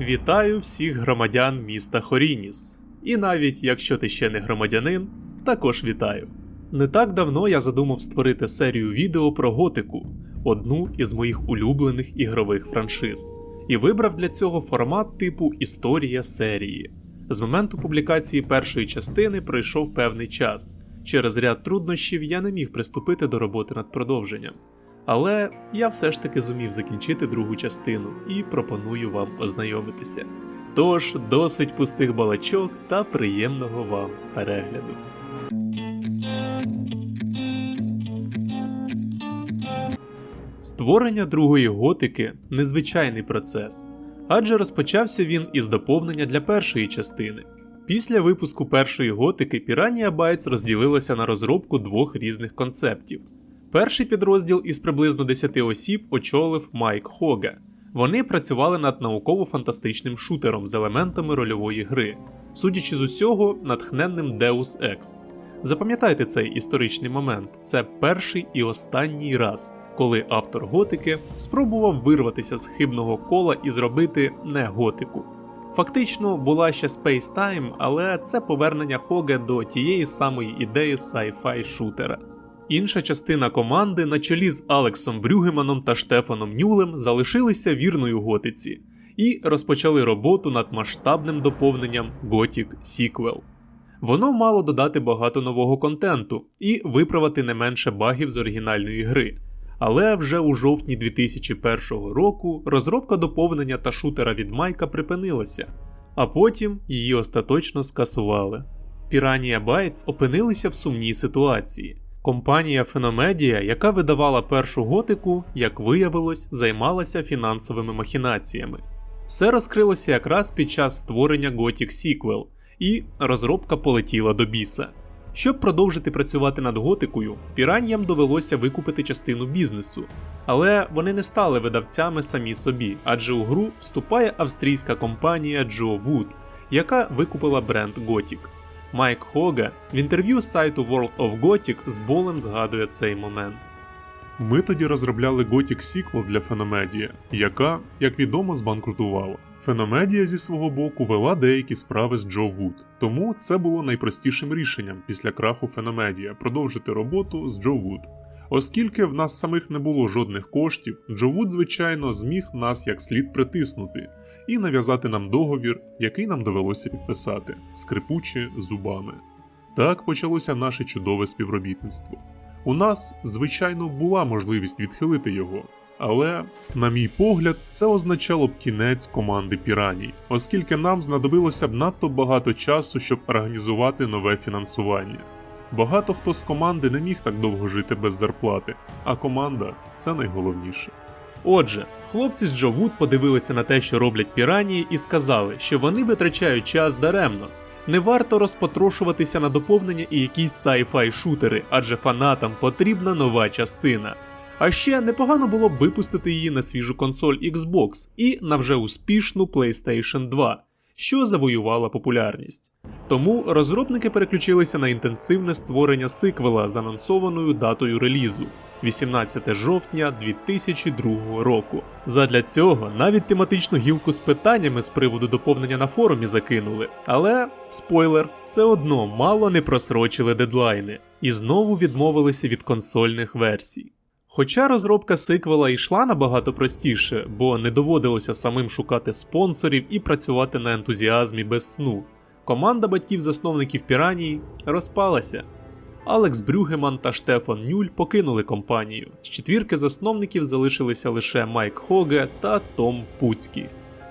Вітаю всіх громадян міста Хорініс. І навіть якщо ти ще не громадянин, також вітаю. Не так давно я задумав створити серію відео про готику, одну із моїх улюблених ігрових франшиз, і вибрав для цього формат типу Історія серії. З моменту публікації першої частини пройшов певний час. Через ряд труднощів я не міг приступити до роботи над продовженням. Але я все ж таки зумів закінчити другу частину і пропоную вам ознайомитися. Тож, досить пустих балачок та приємного вам перегляду. Створення другої готики незвичайний процес, адже розпочався він із доповнення для першої частини. Після випуску першої готики Piranha Bytes розділилася на розробку двох різних концептів. Перший підрозділ із приблизно 10 осіб очолив Майк Хога. Вони працювали над науково-фантастичним шутером з елементами рольової гри, судячи з усього, натхненним Deus Ex. Запам'ятайте цей історичний момент, це перший і останній раз, коли автор готики спробував вирватися з хибного кола і зробити не готику. Фактично була ще Space Time, але це повернення Хога до тієї самої ідеї sci-fi шутера. Інша частина команди на чолі з Алексом Брюгеманом та Штефаном Нюлем залишилися вірною готиці і розпочали роботу над масштабним доповненням Gothic Sequel. Воно мало додати багато нового контенту і виправити не менше багів з оригінальної гри. Але вже у жовтні 2001 року розробка доповнення та шутера від Майка припинилася, а потім її остаточно скасували. Piranha Bytes опинилися в сумній ситуації. Компанія Феномедія, яка видавала першу готику, як виявилось, займалася фінансовими махінаціями. Все розкрилося якраз під час створення Gothic Sequel, і розробка полетіла до біса. Щоб продовжити працювати над готикою, піранням довелося викупити частину бізнесу, але вони не стали видавцями самі собі, адже у гру вступає австрійська компанія Joe Wood, яка викупила бренд Gothic. Майк Хога в інтерв'ю з сайту World of Gothic з болем згадує цей момент. Ми тоді розробляли Gothic Sequel для Феномедія, яка, як відомо, збанкрутувала. Феномедія зі свого боку вела деякі справи з Джо Вуд, тому це було найпростішим рішенням після краху Феномедія продовжити роботу з Джо Вуд. Оскільки в нас самих не було жодних коштів, Джо Вуд, звичайно, зміг нас як слід притиснути і нав'язати нам договір, який нам довелося підписати, скрипучи зубами. Так почалося наше чудове співробітництво. У нас, звичайно, була можливість відхилити його, але, на мій погляд, це означало б кінець команди Піраній, оскільки нам знадобилося б надто багато часу, щоб організувати нове фінансування. Багато хто з команди не міг так довго жити без зарплати, а команда це найголовніше. Отже, хлопці з Джо Вуд подивилися на те, що роблять піранії, і сказали, що вони витрачають час даремно. Не варто розпотрошуватися на доповнення і якісь sci-fi шутери, адже фанатам потрібна нова частина. А ще непогано було б випустити її на свіжу консоль Xbox і на вже успішну PlayStation 2, що завоювала популярність. Тому розробники переключилися на інтенсивне створення сиквела з анонсованою датою релізу 18 жовтня 2002 року. Задля цього навіть тематичну гілку з питаннями з приводу доповнення на форумі закинули. Але спойлер, все одно мало не просрочили дедлайни і знову відмовилися від консольних версій. Хоча розробка сиквела йшла набагато простіше, бо не доводилося самим шукати спонсорів і працювати на ентузіазмі без сну, команда батьків-засновників Піранії розпалася. Алекс Брюгеман та Штефан Нюль покинули компанію. З четвірки засновників залишилися лише Майк Хоге та Том Пуцький.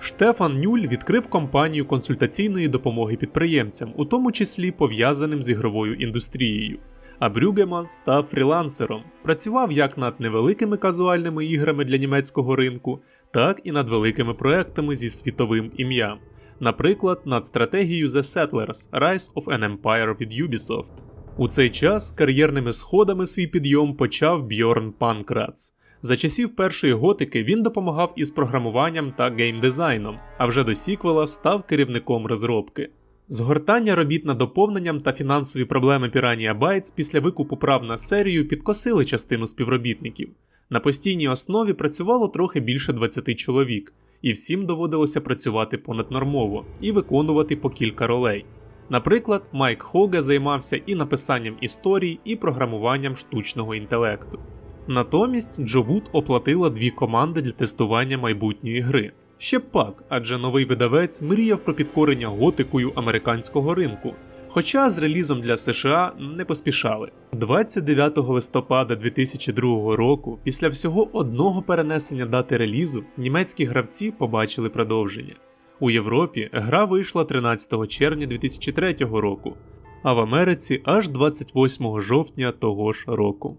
Штефан Нюль відкрив компанію консультаційної допомоги підприємцям, у тому числі пов'язаним з ігровою індустрією. А Брюгеман став фрілансером, працював як над невеликими казуальними іграми для німецького ринку, так і над великими проектами зі світовим ім'ям, наприклад, над стратегією The Settlers Rise of an Empire від Ubisoft. У цей час кар'єрними сходами свій підйом почав Бьорн Панкрац. За часів першої готики він допомагав із програмуванням та геймдизайном, а вже до сіквела став керівником розробки. Згортання робіт над доповненням та фінансові проблеми Piranha Bytes після викупу прав на серію підкосили частину співробітників. На постійній основі працювало трохи більше 20 чоловік, і всім доводилося працювати понаднормово і виконувати по кілька ролей. Наприклад, Майк Хога займався і написанням історій, і програмуванням штучного інтелекту. Натомість Джо Вуд оплатила дві команди для тестування майбутньої гри. Ще пак, адже новий видавець мріяв про підкорення готикою американського ринку, хоча з релізом для США не поспішали. 29 листопада 2002 року, після всього одного перенесення дати релізу, німецькі гравці побачили продовження. У Європі гра вийшла 13 червня 2003 року, а в Америці аж 28 жовтня того ж року.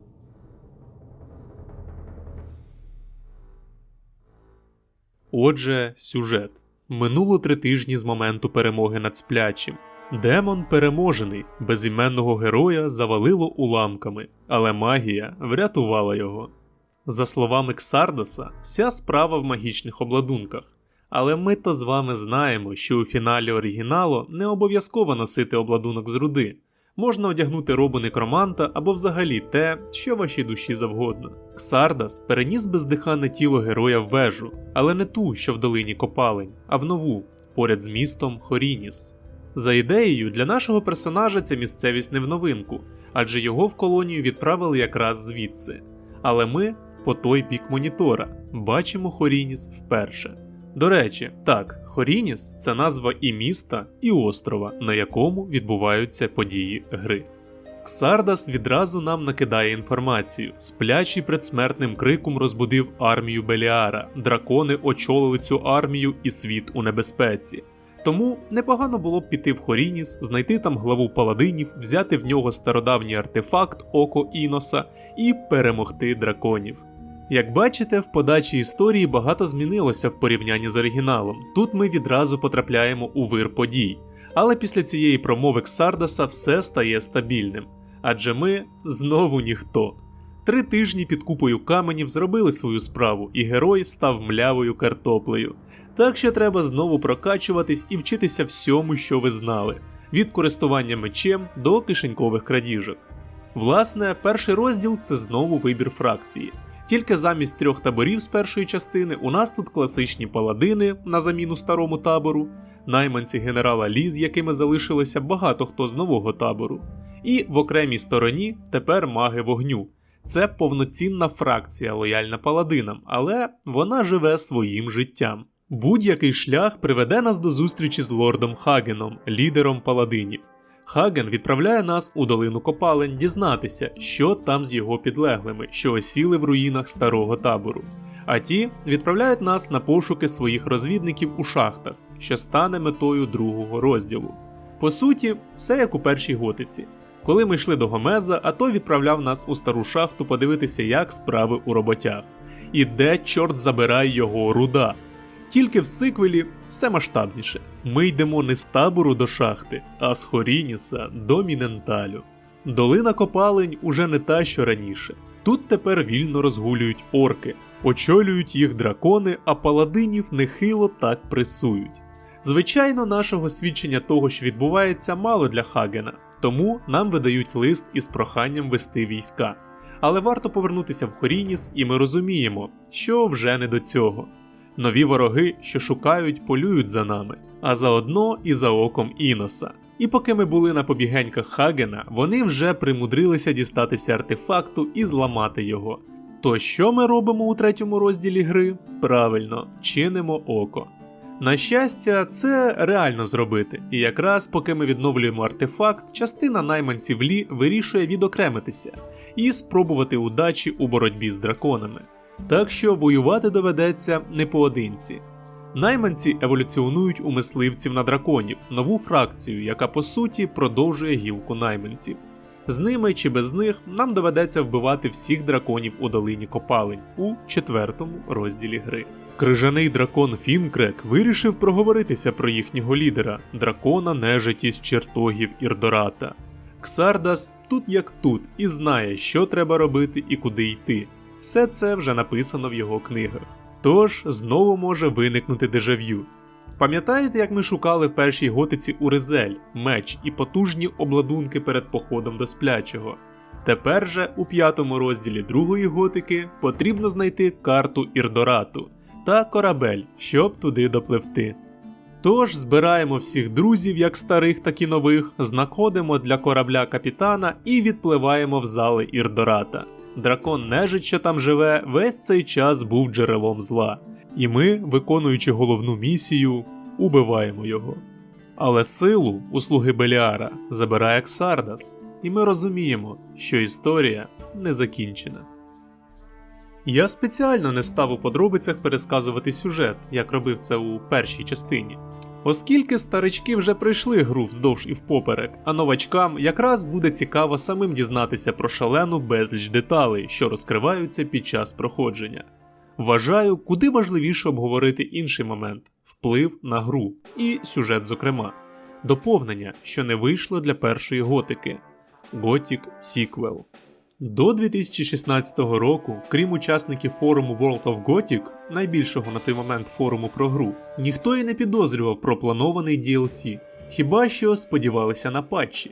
Отже, сюжет. Минуло три тижні з моменту перемоги над сплячим. Демон переможений, безіменного героя завалило уламками, але магія врятувала його. За словами Ксардаса, вся справа в магічних обладунках. Але ми то з вами знаємо, що у фіналі оригіналу не обов'язково носити обладунок з руди. Можна одягнути робу некроманта або взагалі те, що вашій душі завгодно. Ксардас переніс бездихане тіло героя в вежу, але не ту, що в долині копалень, а в нову, поряд з містом Хорініс. За ідеєю, для нашого персонажа ця місцевість не в новинку, адже його в колонію відправили якраз звідси. Але ми, по той бік монітора, бачимо Хорініс вперше. До речі, так, Хорініс це назва і міста, і острова, на якому відбуваються події гри. Ксардас відразу нам накидає інформацію. Сплячий предсмертним криком розбудив армію Беліара. Дракони очолили цю армію і світ у небезпеці. Тому непогано було б піти в Хорініс, знайти там главу паладинів, взяти в нього стародавній артефакт Око Іноса і перемогти драконів. Як бачите, в подачі історії багато змінилося в порівнянні з оригіналом. Тут ми відразу потрапляємо у вир подій. Але після цієї промови Ксардаса все стає стабільним. Адже ми знову ніхто. Три тижні під купою каменів зробили свою справу, і герой став млявою картоплею. Так що треба знову прокачуватись і вчитися всьому, що ви знали, від користування мечем до кишенькових крадіжок. Власне, перший розділ це знову вибір фракції. Тільки замість трьох таборів з першої частини у нас тут класичні паладини на заміну старому табору, найманці генерала Лі, з якими залишилося багато хто з нового табору. І в окремій стороні тепер маги вогню. Це повноцінна фракція лояльна паладинам, але вона живе своїм життям. Будь-який шлях приведе нас до зустрічі з лордом Хагеном, лідером паладинів. Хаген відправляє нас у долину копалень дізнатися, що там з його підлеглими, що осіли в руїнах старого табору. А ті відправляють нас на пошуки своїх розвідників у шахтах, що стане метою другого розділу. По суті, все як у першій готиці. Коли ми йшли до Гомеза, АТО відправляв нас у стару шахту подивитися, як справи у роботях. І де, чорт забирай його руда. Тільки в сиквелі все масштабніше. Ми йдемо не з табору до шахти, а з Хорініса до Міненталю. Долина копалень уже не та, що раніше. Тут тепер вільно розгулюють орки, очолюють їх дракони, а паладинів нехило так пресують. Звичайно, нашого свідчення того, що відбувається, мало для Хагена, тому нам видають лист із проханням вести війська. Але варто повернутися в Хорініс, і ми розуміємо, що вже не до цього. Нові вороги, що шукають, полюють за нами, а заодно і за оком Іноса. І поки ми були на побігеньках Хагена, вони вже примудрилися дістатися артефакту і зламати його. То що ми робимо у третьому розділі гри? Правильно, чинимо око. На щастя, це реально зробити, і якраз поки ми відновлюємо артефакт, частина найманців Лі вирішує відокремитися і спробувати удачі у боротьбі з драконами. Так що воювати доведеться не поодинці. Найманці еволюціонують у мисливців на драконів, нову фракцію, яка по суті продовжує гілку найманців. З ними чи без них нам доведеться вбивати всіх драконів у долині копалень у четвертому розділі гри. Крижаний дракон Фінкрек вирішив проговоритися про їхнього лідера, дракона нежиті з чертогів Ірдората. Ксардас тут як тут і знає, що треба робити і куди йти. Все це вже написано в його книгах. Тож знову може виникнути дежав'ю. Пам'ятаєте, як ми шукали в першій готиці Уризель, меч і потужні обладунки перед походом до сплячого? Тепер же у п'ятому розділі другої готики потрібно знайти карту Ірдорату, та корабель, щоб туди допливти. Тож збираємо всіх друзів, як старих, так і нових, знаходимо для корабля капітана і відпливаємо в зали Ірдората. Дракон нежить, що там живе, весь цей час був джерелом зла. І ми, виконуючи головну місію, убиваємо його. Але силу у слуги Беліара забирає Ксардас, і ми розуміємо, що історія не закінчена. Я спеціально не став у подробицях пересказувати сюжет, як робив це у першій частині. Оскільки старички вже пройшли гру вздовж і впоперек, а новачкам якраз буде цікаво самим дізнатися про шалену безліч деталей, що розкриваються під час проходження. Вважаю, куди важливіше обговорити інший момент вплив на гру і сюжет, зокрема, доповнення, що не вийшло для першої готики Gothic Sequel. До 2016 року, крім учасників форуму World of Gothic, найбільшого на той момент форуму про гру, ніхто і не підозрював про планований DLC, хіба що сподівалися на патчі.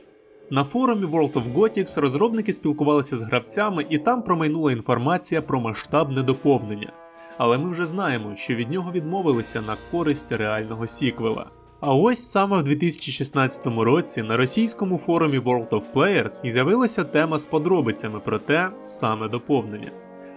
На форумі World of Gothics розробники спілкувалися з гравцями, і там промайнула інформація про масштабне доповнення. Але ми вже знаємо, що від нього відмовилися на користь реального сіквела. А ось саме в 2016 році на російському форумі World of Players з'явилася тема з подробицями про те саме доповнення.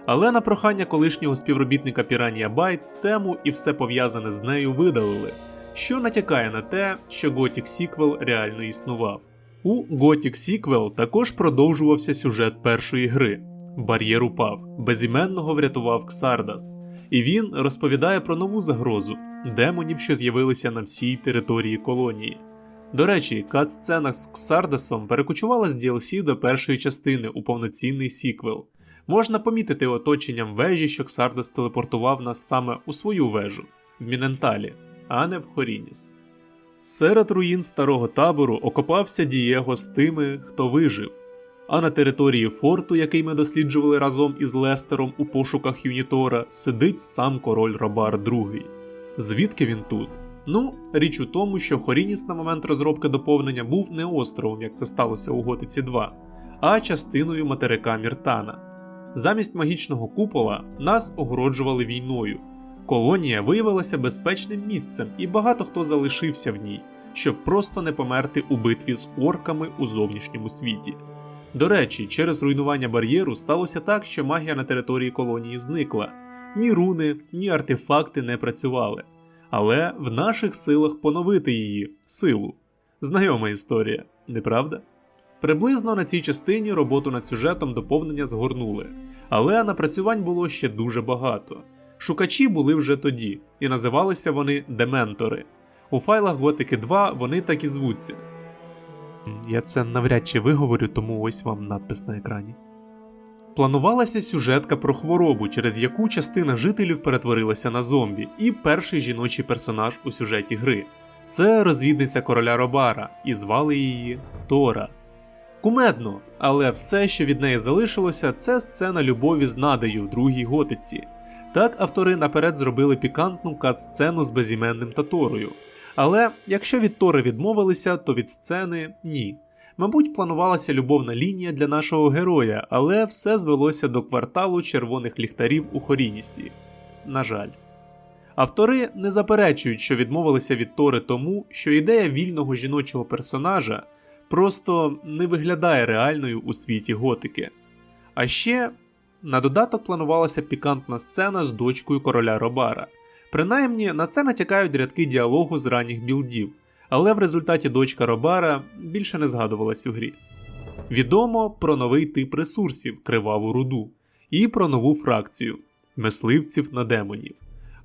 Але на прохання колишнього співробітника Piranha Bytes тему і все пов'язане з нею видалили, що натякає на те, що Gothic Sequel реально існував. У Gothic Sequel також продовжувався сюжет першої гри. Бар'єр упав, безіменного врятував Ксардас, і він розповідає про нову загрозу демонів, що з'явилися на всій території колонії. До речі, кат-сцена з Ксардасом перекочувала з DLC до першої частини у повноцінний сіквел. Можна помітити оточенням вежі, що Ксардас телепортував нас саме у свою вежу в Міненталі, а не в Хорініс. Серед руїн старого табору окопався Дієго з тими, хто вижив. А на території форту, який ми досліджували разом із Лестером у пошуках Юнітора, сидить сам король Робар II. Звідки він тут? Ну, річ у тому, що Хорініс на момент розробки доповнення був не островом, як це сталося у Готиці 2, а частиною материка Міртана. Замість магічного купола нас огороджували війною. Колонія виявилася безпечним місцем, і багато хто залишився в ній, щоб просто не померти у битві з орками у зовнішньому світі. До речі, через руйнування бар'єру сталося так, що магія на території колонії зникла. Ні руни, ні артефакти не працювали. Але в наших силах поновити її силу. Знайома історія, неправда? Приблизно на цій частині роботу над сюжетом доповнення згорнули, але напрацювань було ще дуже багато. Шукачі були вже тоді, і називалися вони Дементори. У файлах Готики 2 вони так і звуться. Я це навряд чи виговорю, тому ось вам надпис на екрані. Планувалася сюжетка про хворобу, через яку частина жителів перетворилася на зомбі, і перший жіночий персонаж у сюжеті гри. Це розвідниця короля Робара, і звали її Тора. Кумедно, але все, що від неї залишилося, це сцена любові з надею в другій готиці. Так автори наперед зробили пікантну кат-сцену з безіменним Таторою. Але якщо від Тори відмовилися, то від сцени ні. Мабуть, планувалася любовна лінія для нашого героя, але все звелося до кварталу червоних ліхтарів у Хорінісі. На жаль. Автори не заперечують, що відмовилися від Тори тому, що ідея вільного жіночого персонажа просто не виглядає реальною у світі готики. А ще на додаток планувалася пікантна сцена з дочкою короля Робара. Принаймні на це натякають рядки діалогу з ранніх білдів, але в результаті дочка Робара більше не згадувалась у грі. Відомо про новий тип ресурсів криваву руду і про нову фракцію мисливців на демонів.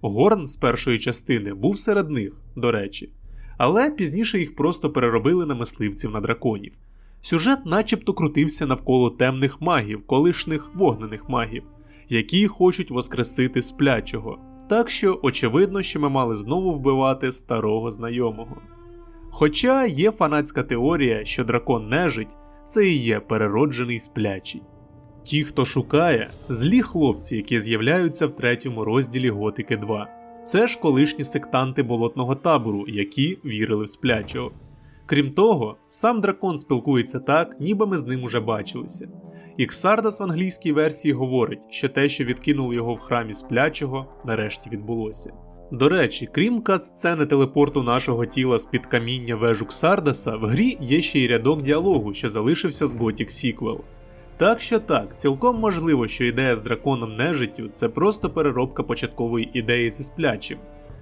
Горн з першої частини був серед них, до речі, але пізніше їх просто переробили на мисливців на драконів. Сюжет начебто крутився навколо темних магів, колишніх вогнених магів, які хочуть воскресити сплячого. Так що очевидно, що ми мали знову вбивати старого знайомого. Хоча є фанатська теорія, що дракон нежить це і є перероджений сплячий. Ті, хто шукає, злі хлопці, які з'являються в третьому розділі Готики 2. Це ж колишні сектанти болотного табору, які вірили в сплячого. Крім того, сам дракон спілкується так, ніби ми з ним уже бачилися. І Ксардас в англійській версії говорить, що те, що відкинуло його в храмі сплячого, нарешті відбулося. До речі, крім кат-сцени телепорту нашого тіла з-під каміння вежу Ксардаса, в грі є ще й рядок діалогу, що залишився з Gothic Sequel. Так що так, цілком можливо, що ідея з драконом нежиттю це просто переробка початкової ідеї зі сплячим.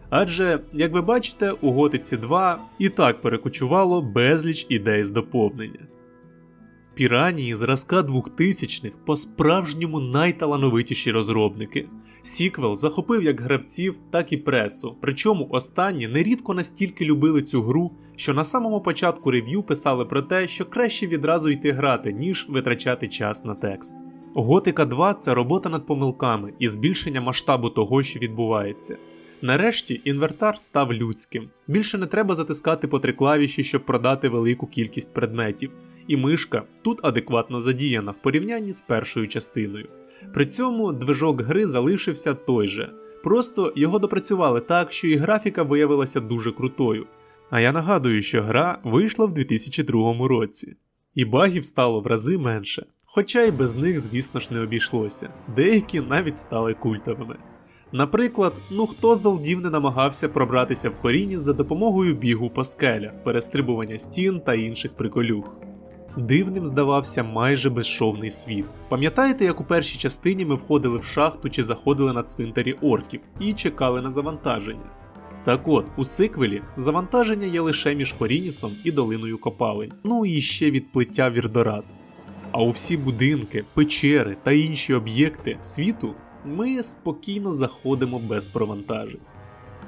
Адже, як ви бачите, у Готиці 2 і так перекочувало безліч ідей з доповнення. Піранії зразка 2000-х по-справжньому найталановитіші розробники. Сіквел захопив як гравців, так і пресу, причому останні нерідко настільки любили цю гру, що на самому початку рев'ю писали про те, що краще відразу йти грати, ніж витрачати час на текст. Готика 2 це робота над помилками і збільшення масштабу того, що відбувається. Нарешті інвертар став людським. Більше не треба затискати по три клавіші, щоб продати велику кількість предметів, і мишка тут адекватно задіяна в порівнянні з першою частиною. При цьому движок гри залишився той же, просто його допрацювали так, що і графіка виявилася дуже крутою. А я нагадую, що гра вийшла в 2002 році, і багів стало в рази менше, хоча й без них, звісно ж, не обійшлося, деякі навіть стали культовими. Наприклад, ну хто з олдів не намагався пробратися в хоріні за допомогою бігу по скелях, перестрибування стін та інших приколюх. Дивним здавався майже безшовний світ. Пам'ятаєте, як у першій частині ми входили в шахту чи заходили на цвинтарі орків і чекали на завантаження? Так от, у сиквелі завантаження є лише між Хорінісом і долиною копалень, ну і ще відплиття Вірдорад. А у всі будинки, печери та інші об'єкти світу ми спокійно заходимо без провантажень.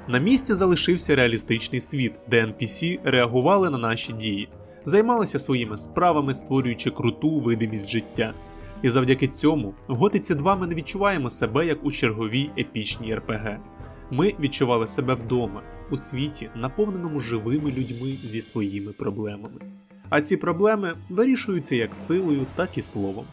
На місці залишився реалістичний світ, де NPC реагували на наші дії, займалися своїми справами, створюючи круту видимість життя. І завдяки цьому в Готиці 2 ми не відчуваємо себе як у черговій епічній РПГ. Ми відчували себе вдома, у світі, наповненому живими людьми зі своїми проблемами. А ці проблеми вирішуються як силою, так і словом.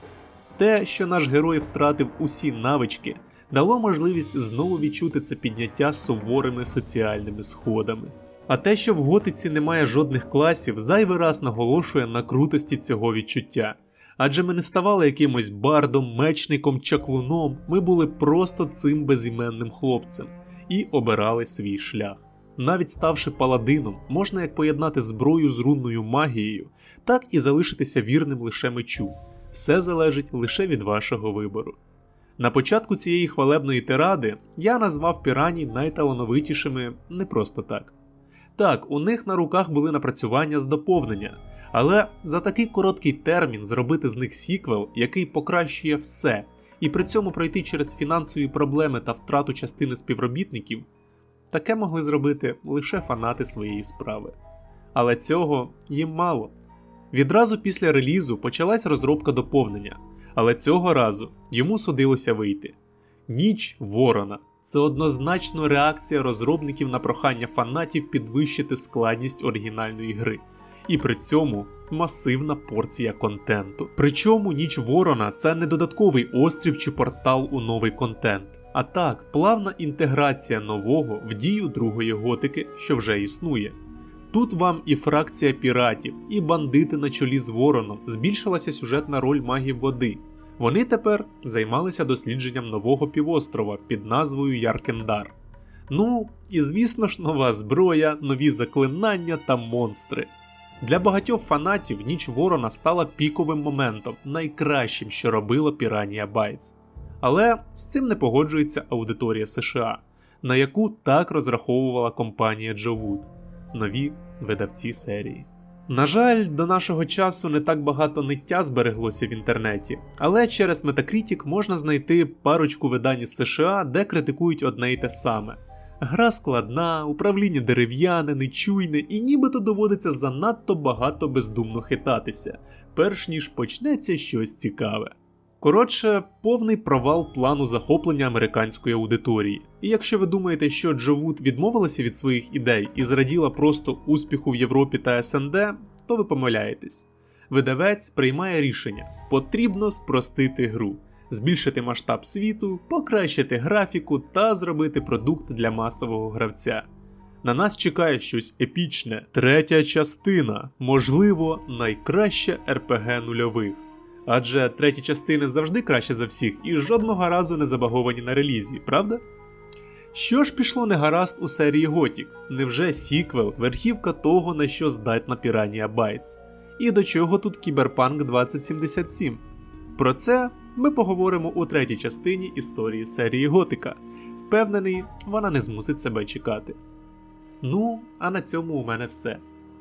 Те, що наш герой втратив усі навички, дало можливість знову відчути це підняття суворими соціальними сходами. А те, що в готиці немає жодних класів, зайвий раз наголошує на крутості цього відчуття. Адже ми не ставали якимось бардом, мечником, чаклуном, ми були просто цим безіменним хлопцем і обирали свій шлях. Навіть ставши паладином, можна як поєднати зброю з рунною магією, так і залишитися вірним лише мечу. Все залежить лише від вашого вибору. На початку цієї хвалебної тиради я назвав піраній найталановитішими не просто так. Так, у них на руках були напрацювання з доповнення, але за такий короткий термін зробити з них сіквел, який покращує все, і при цьому пройти через фінансові проблеми та втрату частини співробітників, таке могли зробити лише фанати своєї справи. Але цього їм мало. Відразу після релізу почалась розробка доповнення, але цього разу йому судилося вийти. Ніч Ворона це однозначно реакція розробників на прохання фанатів підвищити складність оригінальної гри, і при цьому масивна порція контенту. Причому ніч Ворона це не додатковий острів чи портал у новий контент, а так, плавна інтеграція нового в дію другої готики, що вже існує. Тут вам і фракція піратів, і бандити на чолі з вороном збільшилася сюжетна роль магів води. Вони тепер займалися дослідженням нового півострова під назвою Яркендар. Ну, і звісно ж, нова зброя, нові заклинання та монстри. Для багатьох фанатів ніч Ворона стала піковим моментом, найкращим, що робила Piranha Bytes. Але з цим не погоджується аудиторія США, на яку так розраховувала компанія Wood нові видавці серії. На жаль, до нашого часу не так багато ниття збереглося в інтернеті, але через Metacritic можна знайти парочку видань із США, де критикують одне й те саме. Гра складна, управління дерев'яне, нечуйне, і нібито доводиться занадто багато бездумно хитатися, перш ніж почнеться щось цікаве. Коротше, повний провал плану захоплення американської аудиторії. І якщо ви думаєте, що Джо Вуд відмовилася від своїх ідей і зраділа просто успіху в Європі та СНД, то ви помиляєтесь. Видавець приймає рішення: потрібно спростити гру, збільшити масштаб світу, покращити графіку та зробити продукт для масового гравця. На нас чекає щось епічне, третя частина, можливо, найкраща РПГ нульових. Адже треті частини завжди краще за всіх і жодного разу не забаговані на релізі, правда? Що ж пішло негаразд у серії Готік? Невже сіквел, верхівка того, на що здатна Piranha Bytes? І до чого тут Кіберпанк 2077? Про це ми поговоримо у третій частині історії серії Готика. Впевнений, вона не змусить себе чекати. Ну, а на цьому у мене все.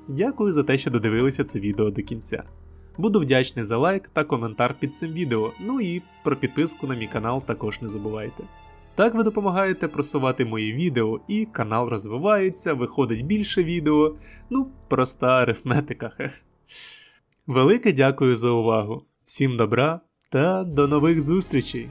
Дякую за те, що додивилися це відео до кінця. Буду вдячний за лайк та коментар під цим відео, ну і про підписку на мій канал також не забувайте. Так ви допомагаєте просувати мої відео, і канал розвивається, виходить більше відео, ну, проста арифметика. Велике дякую за увагу. Всім добра та до нових зустрічей!